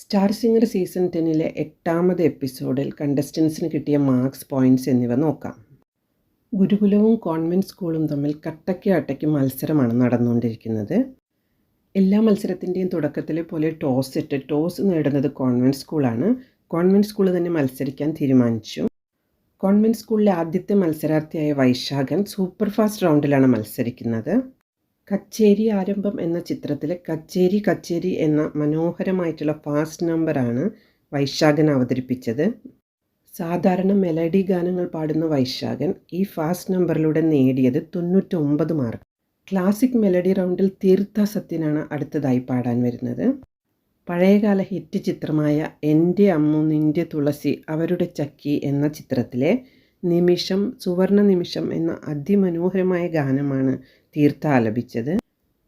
Star singer season ടെന്നിലെ എട്ടാമത് എപ്പിസോഡിൽ കണ്ടസ്റ്റൻസിന് കിട്ടിയ മാർക്സ് പോയിന്റ്സ് എന്നിവ നോക്കാം. ഗുരുകുലവും കോൺവെന്റ് സ്കൂളും തമ്മിൽ കട്ടയ്ക്ക് അട്ടയ്ക്ക് മത്സരമാണ് നടന്നുകൊണ്ടിരിക്കുന്നത്. എല്ലാ മത്സരത്തിന്റെയും തുടക്കത്തിലെ പോലെ ടോസ് ഇട്ട് ടോസ് നേടുന്നത് കോൺവെന്റ് സ്കൂളാണ് കോൺവെന്റ് സ്കൂൾ തന്നെ മത്സരിക്കാൻ തീരുമാനിച്ചു. കോൺവെന്റ് സ്കൂളിലെ ആദ്യത്തെ മത്സരാർത്ഥിയായ വൈശാഖൻ സൂപ്പർ ഫാസ്റ്റ് റൗണ്ടിലാണ് മത്സരിക്കുന്നത്. കച്ചേരി ആരംഭം എന്ന ചിത്രത്തിലെ കച്ചേരി കച്ചേരി എന്ന മനോഹരമായിട്ടുള്ള ഫാസ്റ്റ് നമ്പറാണ് വൈശാഖൻ അവതരിപ്പിച്ചത്. സാധാരണ മെലഡി ഗാനങ്ങൾ പാടുന്ന വൈശാഖൻ ഈ ഫാസ്റ്റ് നമ്പറിലൂടെ നേടിയത് തൊണ്ണൂറ്റൊമ്പത് മാർക്ക് ക്ലാസിക് മെലഡി റൗണ്ടിൽ തീർത്ഥ സത്യനാണ് അടുത്തതായി പാടാൻ വരുന്നത്. പഴയകാല ഹിറ്റ് ചിത്രമായ എന്റെ അമ്മു നിന്റെ തുളസി അവരുടെ ചക്കി എന്ന ചിത്രത്തിലെ നിമിഷം സുവർണ നിമിഷം എന്ന അതിമനോഹരമായ ഗാനമാണ് തീർത്ഥ ആലപിച്ചത്.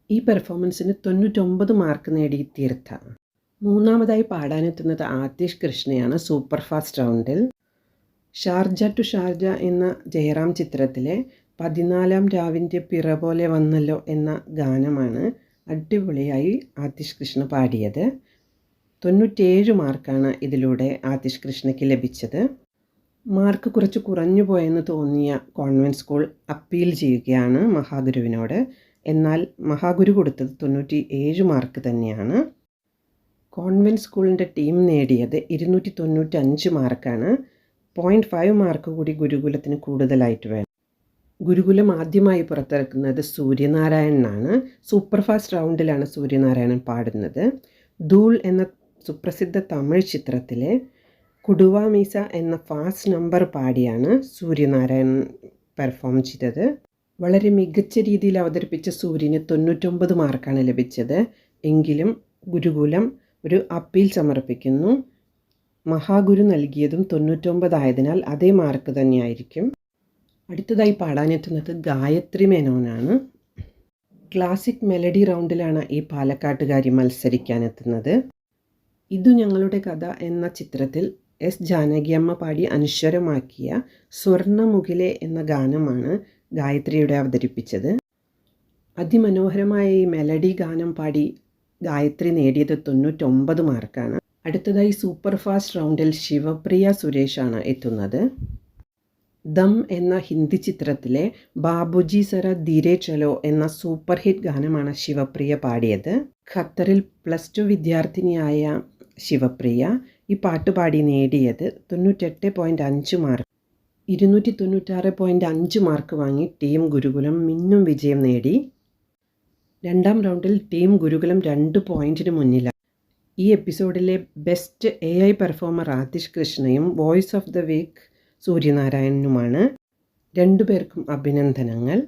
ഈ പെർഫോമൻസിന് തൊണ്ണൂറ്റൊമ്പത് മാർക്ക് നേടി തീർത്ഥ. മൂന്നാമതായി പാടാനെത്തുന്നത് ആതിഷ് കൃഷ്ണയാണ് സൂപ്പർ ഫാസ്റ്റ് റൗണ്ടിൽ ഷാർജ ടു ഷാർജ എന്ന ജയറാം ചിത്രത്തിലെ പതിനാലാം രാവിന്റെ പിറ പോലെ വന്നല്ലോ എന്ന ഗാനമാണ് അടിപൊളിയായി ആതിഷ് കൃഷ്ണ പാടിയത്. തൊണ്ണൂറ്റേഴ് മാർക്കാണ് ഇതിലൂടെ ആതിഷ് കൃഷ്ണയ്ക്ക് ലഭിച്ചത്. മാർക്ക് കുറച്ച് കുറഞ്ഞു പോയെന്ന് തോന്നിയ കോൺവെന്റ് സ്കൂൾ അപ്പീൽ ചെയ്യുകയാണ് മഹാഗുരുവിനോട്. എന്നാൽ മഹാഗുരു കൊടുത്തത് തൊണ്ണൂറ്റി ഏഴ് മാർക്ക് തന്നെയാണ്. കോൺവെന്റ് സ്കൂളിന്റെ ടീം നേടിയത് ഇരുന്നൂറ്റി തൊണ്ണൂറ്റി അഞ്ച് മാർക്കാണ്. പോയിന്റ് ഫൈവ് മാർക്ക് കൂടി ഗുരുകുലത്തിന് കൂടുതലായിട്ട് വേണം. ഗുരുകുലം ആദ്യമായി പുറത്തിറക്കുന്നത് സൂര്യനാരായണനാണ്. സൂപ്പർ ഫാസ്റ്റ് റൗണ്ടിലാണ് സൂര്യനാരായണൻ പാടുന്നത്. ധൂൾ എന്ന സുപ്രസിദ്ധ തമിഴ് ചിത്രത്തിലെ കുടുവ മീസ എന്ന ഫാസ്റ്റ് നമ്പർ പാടിയാണ് സൂര്യനാരായൺ പെർഫോം ചെയ്തത്. വളരെ മികച്ച രീതിയിൽ അവതരിപ്പിച്ച സൂര്യന് തൊണ്ണൂറ്റൊമ്പത് മാർക്കാണ് ലഭിച്ചത്. എങ്കിലും ഗുരുകുലം ഒരു അപ്പീൽ സമർപ്പിക്കുന്നു. മഹാഗുരു നൽകിയതും തൊണ്ണൂറ്റൊമ്പതായതിനാൽ അതേ മാർക്ക് തന്നെയായിരിക്കും. അടുത്തതായി പാടാനെത്തുന്നത് ഗായത്രി മേനോനാണ്. ക്ലാസിക് മെലഡി റൗണ്ടിലാണ് ഈ പാലക്കാട്ടുകാരി മത്സരിക്കാനെത്തുന്നത് ഇതു ഞങ്ങളുടെ കഥ എന്ന ചിത്രത്തിൽ എസ് ജാനകിയമ്മ പാടി അനശ്വരമാക്കിയ സ്വർണമുഖിലെ എന്ന ഗാനമാണ് ഗായത്രിയുടെ അവതരിപ്പിച്ചത്. അതിമനോഹരമായ ഈ മെലഡി ഗാനം പാടി ഗായത്രി നേടിയത് തൊണ്ണൂറ്റൊമ്പത് മാർക്കാണ്. അടുത്തതായി സൂപ്പർ ഫാസ്റ്റ് റൗണ്ടിൽ ശിവപ്രിയ സുരേഷാണ് എത്തുന്നത്. ദം എന്ന ഹിന്ദി ചിത്രത്തിലെ ബാബുജി സര ധീരെ ചലോ എന്ന സൂപ്പർ ഹിറ്റ് ഗാനമാണ് ശിവപ്രിയ പാടിയത്. ഖത്തറിൽ പ്ലസ് ടു വിദ്യാർത്ഥിനിയായ ശിവപ്രിയ ഈ പാട്ട് പാടി നേടിയത് തൊണ്ണൂറ്റെട്ട് പോയിന്റ് അഞ്ച് മാർക്ക് ഇരുന്നൂറ്റി തൊണ്ണൂറ്റാറ് പോയിന്റ് അഞ്ച് മാർക്ക് വാങ്ങി ടീം ഗുരുകുലം മിന്നും വിജയം നേടി. രണ്ടാം റൗണ്ടിൽ ടീം ഗുരുകുലം രണ്ട് പോയിന്റിന് മുന്നിലാണ് ഈ എപ്പിസോഡിലെ best A I performer Athish കൃഷ്ണയും voice of the week സൂര്യനാരായണനുമാണ്. രണ്ടുപേർക്കും അഭിനന്ദനങ്ങൾ.